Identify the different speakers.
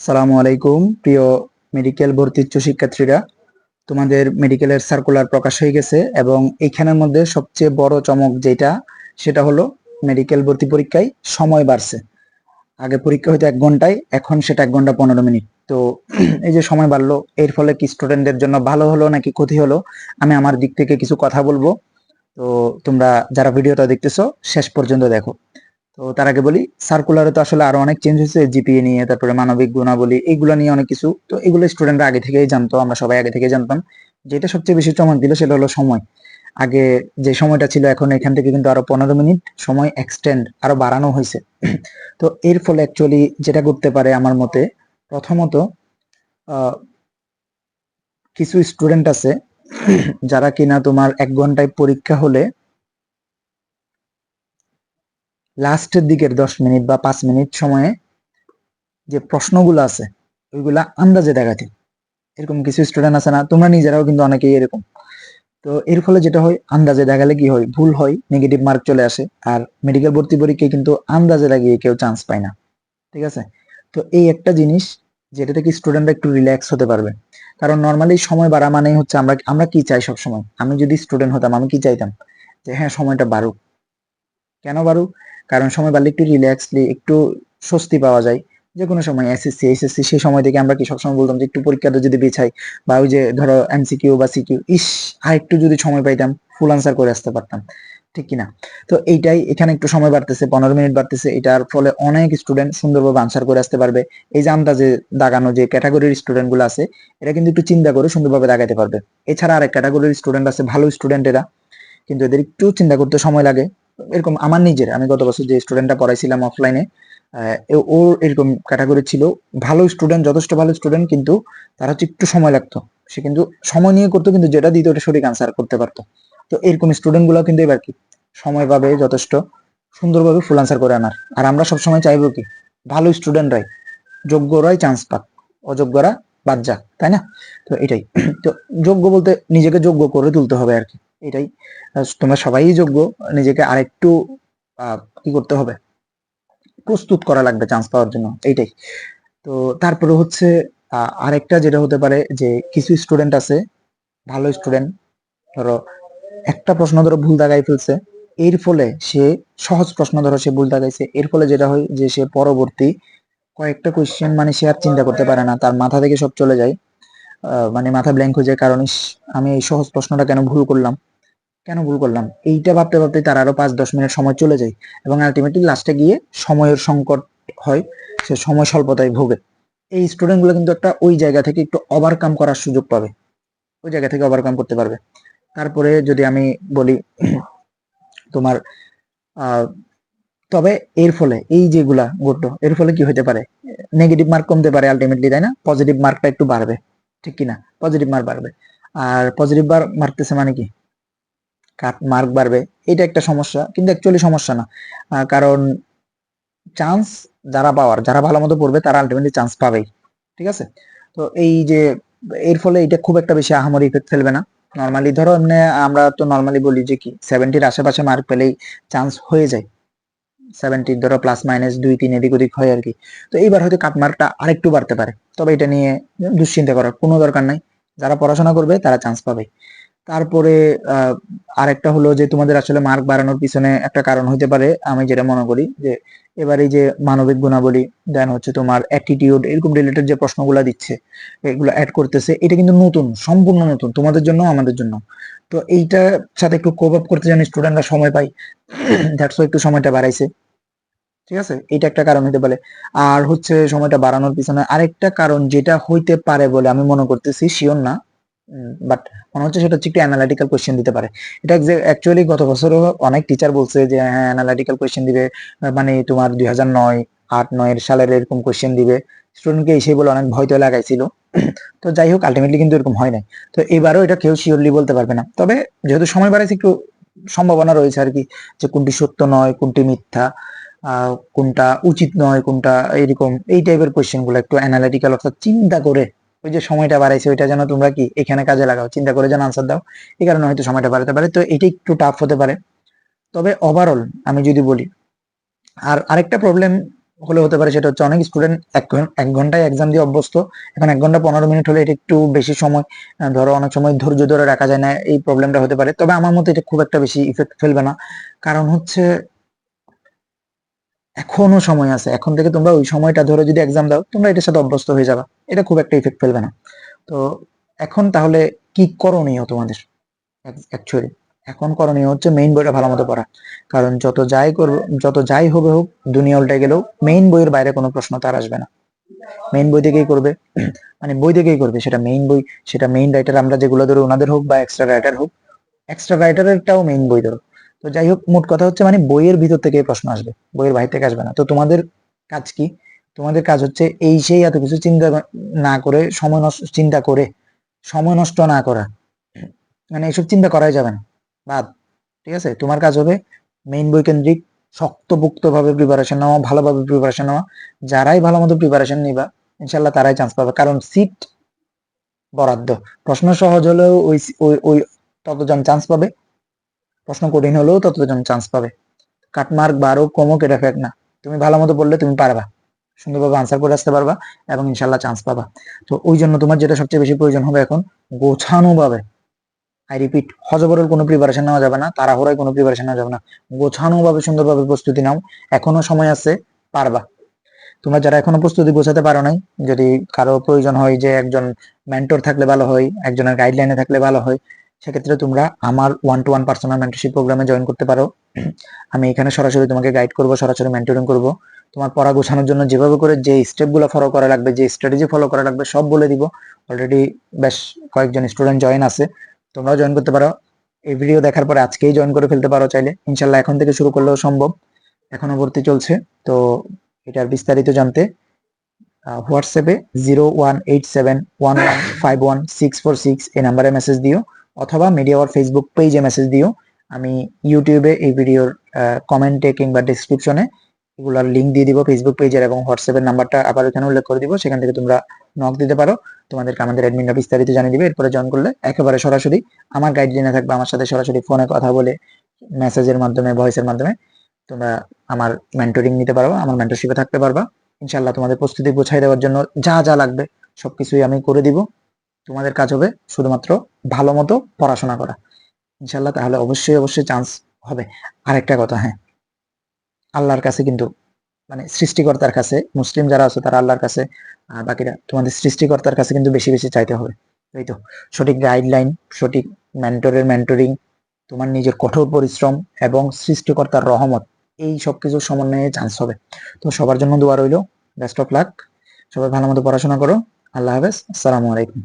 Speaker 1: সালামু আলাইকুম, প্রিয় মেডিকেল ভর্তি উচ্চ শিক্ষার্থীরা। তোমাদের মেডিকেলের সার্কুলার প্রকাশ হয়ে গেছে এবং এইখানের মধ্যে সবচেয়ে বড় চমক যেটা, সেটা হলো মেডিকেল ভর্তি পরীক্ষায় সময় বাড়ছে। আগে পরীক্ষা হয়তো এক ঘন্টায়, এখন সেটা এক ঘণ্টা পনেরো মিনিট। তো এই যে সময় বাড়লো, এর ফলে কি স্টুডেন্টদের জন্য ভালো হলো নাকি ক্ষতি হলো, আমি আমার দিক থেকে কিছু কথা বলব। তো তোমরা যারা ভিডিওটা দেখতেছো, শেষ পর্যন্ত দেখো। তো তার আগে বলি সার্কুলারে তো আসলে আরও অনেক চেঞ্জ হয়েছে জিপিএ নিয়ে, তারপরে মানবিক গুণাবলী, এগুলো নিয়ে অনেক কিছু। তো এগুলো স্টুডেন্টরা আগে থেকেই জানতো, আমরা সবাই আগে থেকে জানতাম। যেটা সবচেয়ে বেশি চমক দিল সেটা হলো সময়। আগে যে সময়টা ছিল, এখন এখান থেকে কিন্তু আরও পনেরো মিনিট সময় এক্সটেন্ড আরও বাড়ানো হয়েছে। তো এর ফলে অ্যাকচুয়ালি যেটা করতে পারে আমার মতে, প্রথমত কিছু স্টুডেন্ট আছে, যারা কিনা তোমার এক ঘন্টায় পরীক্ষা হলে লাস্টের দিকের দশ মিনিট বা পাঁচ মিনিট সময়ে যে প্রশ্নগুলো আছে, ওইগুলা আন্দাজে দেখাতে এরকম কিছু স্টুডেন্ট আছে না, তোমরা নিজেরাও কিন্তু অনেকেই এরকম। তো এর ফলে যেটা হয়, আন্দাজে দেখালে কি হয়, ভুল হয় নেগেটিভ মার্ক চলে আসে, আর মেডিকেল ভর্তি পরীক্ষায় কিন্তু আন্দাজে লাগিয়ে কেউ চান্স পায় না। ঠিক আছে? তো এই একটা জিনিস, যেটা থেকে স্টুডেন্টরা একটু রিল্যাক্স হতে পারবে। কারণ নর্মালি সময় বাড়া মানেই হচ্ছে আমরা আমরা কি চাই সব সময় আমি যদি স্টুডেন্ট হতাম, আমি কি চাইতাম? যে হ্যাঁ সময়টা বাড়ুক। কেন বাড়ুক? কারণ সময় বাড়লে একটু রিল্যাক্সলি একটু স্বস্তি পাওয়া যায়। যে কোনো সময় এসএসসি এসএসসি সেই সময় থেকে আমরা কি সবসময় বলতাম যে একটু পরীক্ষাটা যদি বেছাই বা ওই যে ধরো এমসিকিউ বা সিকিউ ইস, আর একটু যদি সময় পাইতাম ফুল আনসার করে আসতে পারতাম। ঠিক কিনা? তো এইটাই, এখানে একটু সময় বাড়তেছে, পনেরো মিনিট বাড়তেছে, এটার ফলে অনেক স্টুডেন্ট সুন্দরভাবে আনসার করে আসতে পারবে। এই যে আন্দাজে দাগানো যে ক্যাটাগরির স্টুডেন্টগুলো আছে, এরা কিন্তু একটু চিন্তা করে সুন্দরভাবে দাগাইতে পারবে। এছাড়া আরেক ক্যাটাগরির স্টুডেন্ট আছে, ভালো স্টুডেন্ট এরা। কিন্তু এদের একটু চিন্তা করতে সময় লাগে। এরকম আমার নিজের, আমি গত বছর যে স্টুডেন্টটা পড়াইছিলাম অফলাইনে ওর এরকম ক্যাটাগরি ছিল, ভালো স্টুডেন্ট যথেষ্ট ভালো স্টুডেন্ট কিন্তু তার হচ্ছে একটু সময় লাগতো। সে কিন্তু সময় নিয়ে করতো, কিন্তু যেটা দিত ওটা সঠিক আনসার করতে পারতো। তো এরকম স্টুডেন্টগুলো কিন্তু এবার কি, সময় পাবে, যথেষ্ট সুন্দরভাবে ফুল আনসার করে আনার। আর আমরা সবসময় চাইব কি, ভালো স্টুডেন্টরাই যোগ্যরাই চান্স পাক, অযোগ্যরা বাদ যাক, তাই না? তো এটাই। তো যোগ্য বলতে নিজেকে যোগ্য করে তুলতে হবে আর কি। এটাই। তোমরা সবাই যোগ্য, নিজেকে আরেকটু কি করতে হবে? প্রস্তুত করা লাগবে চান্স পাওয়ার জন্য, এইটাই। তো তারপরে হচ্ছে আরেকটা যেটা হতে পারে যে কিছু স্টুডেন্ট আছে, ভালো স্টুডেন্ট ধরো একটা প্রশ্ন ধরো ভুল দাগাই ফেলছে, এর ফলে সে সহজ প্রশ্ন ধরো সে ভুল দাগাইছে, এর ফলে যেটা হয় যে সে পরবর্তী কয়েকটা কোয়েশ্চেন মানে সে আর চিন্তা করতে পারে না, তার মাথা থেকে সব চলে যায়। মানে মাথা ব্ল্যাঙ্ক হয়ে যায়, কারণ আমি এই সহজ প্রশ্নটা কেন ভুল করলাম? কেন ভুল করলাম? এইটা ভাবতে ভাবতে তার আরও পাঁচ, দশ মিনিট সময় চলে যায় এবং আলটিমেটলি লাস্টে গিয়ে সময়ের সংকট হয়, সে সময় স্বল্পতায় ভোগে। এই স্টুডেন্টগুলো কিন্তু একটা ওই জায়গা থেকে একটু ওভারকাম করার সুযোগ পাবে। ওই জায়গা থেকে ওভারকাম করতে পারবে। তারপরে যদি আমি বলি তোমার তবে এর ফলে এই যেগুলা ঘটলো, এর ফলে কি হতে পারে? নেগেটিভ মার্ক কমতে পারে আলটিমেটলি তাই না? পজিটিভ মার্কটা একটু বাড়বে। ঠিক কিনা? পজিটিভ মার্ক বাড়বে। আর পজিটিভ মার্ক মারতেছে মানে কি? কাট মার্ক বাড়বে, এটা একটা সমস্যা, কিন্তু অ্যাকচুয়ালি সমস্যা না। কারণ চান্স যারা পাওয়ার, যারা ভালো মতো পড়বে, তারা আলটিমেটলি চান্স পাবেই, ঠিক আছে? তো এই যে, এর ফলে এটা খুব একটা বেশি আহামরি ইফেক্ট ফেলবে না। নর্মালি ধরো, এমনি আমরা তো নর্মালি বলি যে কি সেভেন্টির আশেপাশে মার্ক পেলেই চান্স হয়ে যায়। সেভেন্টির ধরো প্লাস মাইনাস দুই, তিন, এদিক ওদিক হয় আর কি। তো এইবার হয়তো কাট মার্কটা আরেকটু বাড়তে পারে। তবে এটা নিয়ে দুশ্চিন্তা করার কোনো দরকার নাই। যারা পড়াশোনা করবে, তারা চান্স পাবে তারপরে আরেকটা হলো যে তোমাদের আসলে মার্ক বাড়ানোর পিছনে একটা কারণ হতে পারে, আমি যেটা মনে করি যে এবারে যে মানবিক গুণাবলী, দেন হচ্ছে তোমার অ্যাটিটিউড এরকম রিলেটেড যে প্রশ্নগুলো দিচ্ছে, এগুলো অ্যাড করতেছে, এটা কিন্তু নতুন, সম্পূর্ণ নতুন, তোমাদের জন্য, আমাদের জন্য। তো এইটার সাথে একটু কোপ আপ করতে জানি স্টুডেন্টরা সময় পাই দ্যাটস একটু সময়টা বাড়াইছে। ঠিক আছে? এটা একটা কারণ হতে পারে। আর হচ্ছে সময়টা বাড়ানোর পিছনে আরেকটা কারণ যেটা হইতে পারে বলে আমি মনে করতেছি শিওর না বাট মনে হচ্ছে সেটা হচ্ছে একটু অ্যানালিটিক্যাল কোয়েশ্চেন দিতে পারে। এটা অ্যাকচুয়ালি গত বছরও অনেক টিচার বলছে যে হ্যাঁ অ্যানালিটিক্যাল কোয়েশ্চেন দিবে মানে তোমার দুই হাজার নয়, আট, নয়ের সালের এরকম কোয়েশ্চেন দিবে। স্টুডেন্টকে এসে বলে অনেক ভয় তো লাগাইছিল। তো যাই হোক আলটিমেটলি কিন্তু এরকম হয় নাই। তো এবারও এটা কেউ শিওরলি বলতে পারবে না। তবে যেহেতু সময় বাড়াইছে, একটু সম্ভাবনা রয়েছে আর কি যে কোনটি সত্য নয়, কোনটি মিথ্যা কোনটা উচিত নয়, কোনটা এরকম এই টাইপের কোয়েশ্চেনগুলো একটু অ্যানালিটিক্যাল অর্থাৎ চিন্তা করে ওই যে সময়টা বাড়াইছে, ওইটা যেন তোমরা কি এখানে কাজে লাগাও, চিন্তা করে যেন আনসার দাও। এই কারণে হয়তো সময়টা বাড়াতে পারে। তো এটা একটু টাফ হতে পারে। তবে ওভারঅল আমি যদি বলি, আর আরেকটা প্রবলেম হলে হতে পারে, সেটা হচ্ছে অনেক স্টুডেন্ট এক ঘন্টায় এক্সাম দিয়ে অভ্যস্ত। এখন এক ঘণ্টা পনেরো মিনিট হলে এটা একটু বেশি সময় ধরো অনেক সময় ধৈর্য ধরে রাখা যায় না, এই প্রবলেমটা হতে পারে। তবে আমার মতে এটা খুব একটা বেশি ইফেক্ট ফেলবে না। কারণ হচ্ছে এখনও সময় আছে। এখন থেকে তোমরা ওই সময়টা ধরে যদি এক্সাম দাও, তোমরা এটার সাথে অভ্যস্ত হয়ে যাবে। এটা খুব একটা ইফেক্ট ফেলবে না। তো এখন তাহলে কি করণীয় তোমাদের? অ্যাকচুয়ালি এখন করণীয় হচ্ছে মেইন বইটা ভালো মতো পড়া। কারণ যত যাই করব যত যাই হবে হোক, দুনিয়া উল্টে গেলেও মেইন বইয়ের বাইরে কোনো প্রশ্ন তার আসবে না। মেইন বই থেকেই করবে। মানে বই থেকেই করবে। সেটা মেইন বই, সেটা মেইন রাইটার আমরা যেগুলো ধরো ওনাদের হোক বা এক্সট্রা রাইটার হোক এক্সট্রা রাইটারেরটাও মেইন বই ধরো। তো যাই হোক, মোট কথা হচ্ছে মানে বইয়ের ভিতর থেকেই প্রশ্ন আসবে। বইয়ের বাইরে থেকে আসবে না। তো তোমাদের কাজ কি? তোমাদের কাজ হচ্ছে এই সেই এত কিছু চিন্তা না করে, সময় নষ্ট, চিন্তা করে, সময় নষ্ট না করা। মানে এইসব চিন্তা করাই যাবে না। বাদ, ঠিক আছে? তোমার কাজ হবে মেইন বই কেন্দ্রিক শক্তপোক্ত ভাবে প্রিপারেশন নেওয়া, ভালোভাবে প্রিপারেশন নেওয়া। যারাই ভালো মতো প্রিপারেশন নিবা ইনশাল্লাহ তারাই চান্স পাবে। কারণ সিট বরাদ্দ। প্রশ্ন সহজ হলেও ওই ওই ততজন চান্স পাবে। প্রশ্ন কঠিন হলেও ততজন চান্স পাবে। কাটমার্ক বারো কমও কেটে ফেক না। তুমি ভালো মতো পড়লে তুমি পারবা। সুন্দরভাবে আনসার করে আসতে পারবা এবং ইনশাল্লাহ চান্স পাবা। তো ওই জন্য তোমার যেটা সবচেয়ে বেশি প্রয়োজন হবে এখন গোছানো ভাবে আই রিপিট হজবরল কোনো প্রিপারেশন নেওয়া যাবে না, তাড়াহুড়ায় কোনো প্রিপারেশন নেওয়া যাবে না। গোছানো ভাবে সুন্দরভাবে প্রস্তুতি নাও, এখনও সময় আছে, পারবা। তোমরা যারা এখনও প্রস্তুতি গোছাতে পারো নাই, যদি কারও প্রয়োজন হয় যে একজন মেন্টর থাকলে ভালো হয়, একজনের গাইডলাইনে থাকলে ভালো হয়, সেক্ষেত্রে তোমরা আমার one two one personal mentorship প্রোগ্রামে জয়েন করতে পারো। আমি এখানে সরাসরি তোমাকে গাইড করব, সরাসরি মেন্টরিং করব। তোমার পড়া গোছানোর জন্য যেভাবে করে যে স্টেপগুলো ফলো করা লাগবে, যে স্ট্র্যাটেজি ফলো করা লাগবে, সব বলে দিব। অলরেডি বেশ কয়েকজন স্টুডেন্ট জয়েন আছে, তোমরাও জয়েন করতে পারো। এই ভিডিও দেখার পরে আজকেই জয়েন করে ফেলতে পারো চাইলে। ইনশাল্লাহ এখন থেকে শুরু করলেও সম্ভব। এখনও ভর্তি চলছে, তো এটার বিস্তারিত জানতে হোয়াটসঅ্যাপে zero one eight seven one one five one six four six এই নাম্বারে মেসেজ দিও, অথবা মিডিয়া ওয়ার ফেসবুক পেজে মেসেজ দিও। আমি ইউটিউবে এই ভিডিওর কমেন্টে কিংবা ডিসক্রিপশনে এগুলার লিঙ্ক দিয়ে দিব ফেসবুক পেজের এবং হোয়াটসঅ্যাপের নাম্বারটা আবার এখানে উল্লেখ করে দিব, সেখান থেকে তোমরা নক দিতে পারো। তোমাদেরকে আমাদের অ্যাডমিনরা বিস্তারিত জানিয়ে দিবে, এরপরে জয়েন করলে একেবারে সরাসরি আমার গাইডলাইনে থাকবে, আমার সাথে সরাসরি ফোনে কথা বলে মেসেজের মাধ্যমে ভয়েসের মাধ্যমে তোমরা আমার মেন্টরিং নিতে পারো আমার মেন্টরশিপে থাকতে পারবা। ইনশাল্লাহ তোমাদের প্রস্তুতি গোছাই দেওয়ার জন্য যা যা লাগবে সবকিছুই আমি করে দিব। তোমাদের কাজ হবে শুধুমাত্র ভালো মতো পড়াশোনা করা। ইনশাল্লাহ তাহলে অবশ্যই অবশ্যই চান্স হবে। আরেকটা কথা হ্যাঁ। আল্লাহর কাছে কিন্তু মানে সৃষ্টিকর্তার কাছে, মুসলিম যারা আছে তারা আল্লাহর কাছে আর বাকিরা, তোমাদের সৃষ্টিকর্তার কাছে কিন্তু বেশি বেশি চাইতে হবে। তাই তো, সঠিক গাইডলাইন সঠিক মেন্টরের মেন্টরিং তোমার নিজের কঠোর পরিশ্রম এবং সৃষ্টিকর্তার রহমত, এই সব কিছুর সমন্বয়ে চান্স হবে। তো সবার জন্য দোয়া রইল বেস্ট অফ লাক সবাই ভালো মতো পড়াশোনা করো, আল্লাহ হাফেজ, আসসালামু আলাইকুম।